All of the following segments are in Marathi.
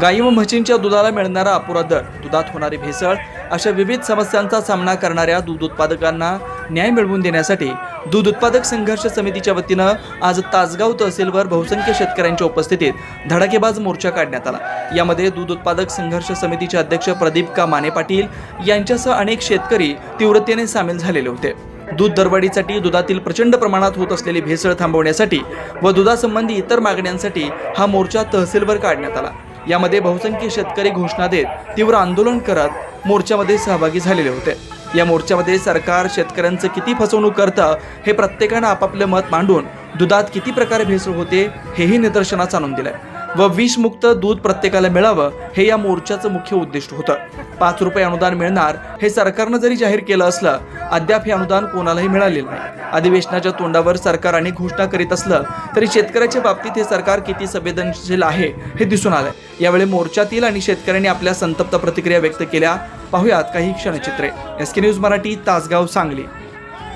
गाई व म्हशींच्या दुधाला मिळणारा अपुरा दर दुधात होणारी भेसळ अशा विविध समस्यांचा सामना करणाऱ्या दूध उत्पादकांना न्याय मिळवून देण्यासाठी दूध उत्पादक संघर्ष समितीच्या वतीनं आज तासगाव तहसीलवर बहुसंख्य शेतकऱ्यांच्या उपस्थितीत धडाकेबाज मोर्चा काढण्यात आला. यामध्ये दूध उत्पादक संघर्ष समितीचे अध्यक्ष प्रदीप का माने पाटील यांच्यासह अनेक शेतकरी तीव्रतेने सामील झालेले होते. दूध दरवाढीसाठी दुधातील प्रचंड प्रमाणात होत असलेली भेसळ थांबवण्यासाठी व दुधासंबंधी इतर मागण्यांसाठी हा मोर्चा तहसीलवर काढण्यात आला. यामध्ये बहुसंख्य शेतकरी घोषणा देत तीव्र आंदोलन करत मोर्चामध्ये सहभागी झालेले होते. या मोर्चामध्ये सरकार शेतकऱ्यांचं किती फसवणूक करतं हे प्रत्येकानं आपापलं मत मांडून दुधात किती प्रकारे भेसळ होते हेही निदर्शनास आणून दिलंय. व विषमुक्त दूध प्रत्येकाला मिळावं हे या मोर्चाचं मुख्य उद्दिष्ट होतं. पाच रुपये अनुदान मिळणार हे सरकारनं जरी जाहीर केलं असलं अद्याप हे अनुदान कोणालाही मिळालेलं नाही. अधिवेशनाच्या तोंडावर सरकार अनेक घोषणा करीत असलं तरी शेतकऱ्याच्या बाबतीत हे सरकार किती संवेदनशील आहे हे दिसून आलंय. यावेळी मोर्चातील आणि शेतकऱ्यांनी आपल्या संतप्त प्रतिक्रिया व्यक्त केल्या. पाहुयात काही क्षणचित्रे. S K news Marathi Tasgaon Sangli.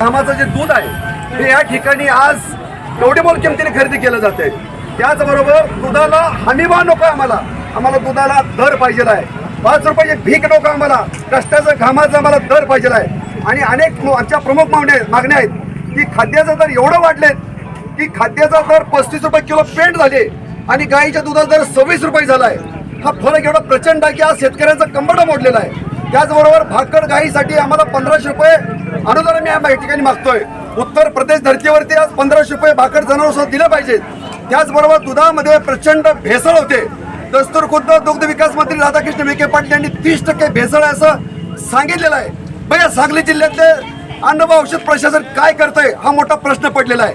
कामाचं जे दूध आहे हे या ठिकाणी आज एवढे मोल किमतीने खरेदी केलं जाते त्याचबरोबर दुधाला हमीभाव नको आम्हाला. आम्हाला दुधाला दर पाहिजे आहे पाच रुपयाची भीक नको आम्हाला. कष्टाचं घामाचा आम्हाला दर पाहिजे आहे आणि अनेक आमच्या प्रमुख मागण्या मागण्या आहेत. की खाद्याचा दर एवढं वाढलेत की खाद्याचा दर पस्तीस रुपये किलो पेंट झाले आणि गाईच्या दुधाचा दर सव्वीस रुपये झाला आहे हा फरक एवढा प्रचंड आहे की आज शेतकऱ्यांचा कंबड मोडलेला आहे. त्याचबरोबर भाकड गाईसाठी आम्हाला पंधराशे रुपये अनुदान मी या ठिकाणी मागतोय. उत्तर प्रदेश धर्तीवरती आज पंधराशे रुपये भाकड जनावर दिलं पाहिजेत. त्याचबरोबर दुधामध्ये प्रचंड भेसळ होते. दस्तूर खुद्द दुग्ध विकास मंत्री राधाकृष्ण विखे पाटील यांनी तीस टक्के भेसळ आहे असं सांगितलेलं आहे. मग या सांगली जिल्ह्यातले अन्न व औषध प्रशासन काय करतंय हा मोठा प्रश्न पडलेला आहे.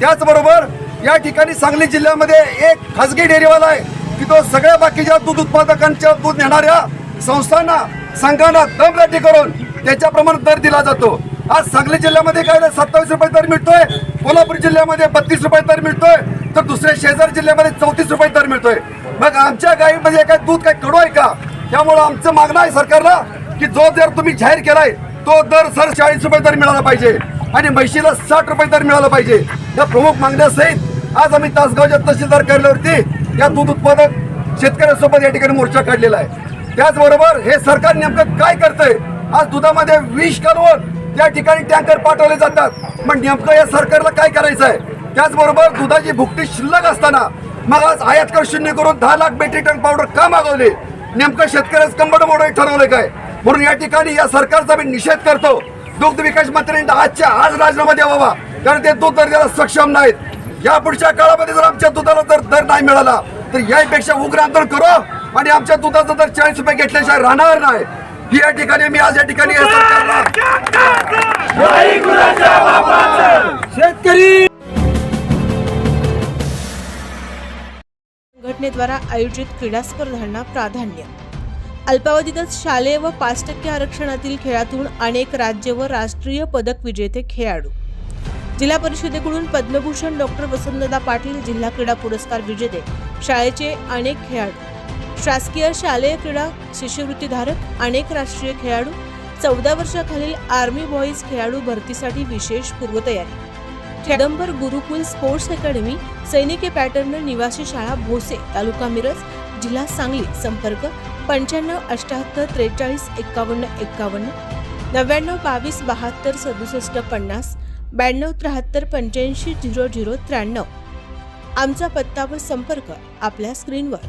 त्याचबरोबर या ठिकाणी सांगली जिल्ह्यामध्ये एक खासगी डेअरीवाला आहे. की तो सगळ्या बाकीच्या दूध उत्पादकांच्या दूध नेणाऱ्या संस्थांना संघांना दमदाटी करून त्याच्याप्रमाणे दर दिला जातो. आज सांगली जिल्ह्यामध्ये काय सत्तावीस रुपये दर मिळतोय. कोल्हापूर जिल्ह्यामध्ये बत्तीस रुपये दर मिळतोय. तर दुसऱ्या शेजार जिल्ह्यामध्ये चौतीस रुपये दर मिळतोय. मग आमच्या गाईमध्ये काय दूध काय कडू आहे का? त्यामुळं आमचं मागणं आहे सरकारला की जो दर तुम्ही जाहीर केलाय तो दर सर चाळीस रुपये दर मिळाला पाहिजे. आणि म्हशीला साठ रुपये दर मिळाला पाहिजे. या प्रमुख मागण्यासहित आज आम्ही तासगावच्या तहसीलदार कार्यालयावरती या दूध उत्पादक शेतकऱ्यांसोबत या ठिकाणी मोर्चा काढलेला आहे. त्याचबरोबर हे सरकार नेमकं काय करतंय? आज दुधामध्ये विष घालून त्या ठिकाणी टँकर पाठवले जातात. मग नेमकं या सरकारला काय करायचं आहे त्याचबरोबर दुधाची भुकटी शिल्लक असताना मग आज आयात कर शून्य करून दहा लाख मेट्रिक टन पावडर का मागवले? नेमकं शेतकऱ्याच कंबड मोड ठरवलं काय? म्हणून या ठिकाणी या सरकारचा मी निषेध करतो. दुग्ध विकास मंत्र्यांनी आजच्या आज राजीनामा द्यावा. कारण ते दूध दर द्यायला सक्षम नाहीत. या पुढच्या काळामध्ये जर आमच्या दुधाला जर दर नाही मिळाला तर यापेक्षा उग्र आंदोलन करू. आणि आमच्या दुधाचा दर चाळीस रुपये घेतल्याशिवाय राहणार नाही. ही या ठिकाणी मी आज या ठिकाणी सरकारला संघटनेद्वारा आयोजित क्रीडा स्पर्धांना प्राधान्य. अल्पावधीतच शालेय व पाच टक्के आरक्षणातील खेळातून अनेक राज्य व राष्ट्रीय पदक विजेते खेळाडू. जिल्हा परिषदेकडून पद्मभूषण डॉक्टर वसंतदा पाटील जिल्हा क्रीडा पुरस्कार विजेते. शाळेचे अनेक खेळाडू. शासकीय शालेय क्रीडा शिष्यवृत्तीधारक अनेक राष्ट्रीय खेळाडू चौदा वर्षाखालील आर्मी बॉईज खेळाडू भरतीसाठी विशेष पूर्वतयारी. चिदंबर गुरुकुल स्पोर्ट्स अकॅडमी सैनिकी पॅटर्न निवासी शाळा भोसे तालुका मिरज जिल्हा सांगली संपर्क पंच्याण्णव अठ्याहत्तर त्रेचाळीस एक्कावन्न एक्कावन्न नव्याण्णव बावीस बहात्तर सदुसष्ट पन्नास ब्याण्णव त्र्याहत्तर पंच्याऐंशी झिरो झिरो त्र्याण्णव. आमचा पत्ता व संपर्क आपल्या स्क्रीनवर.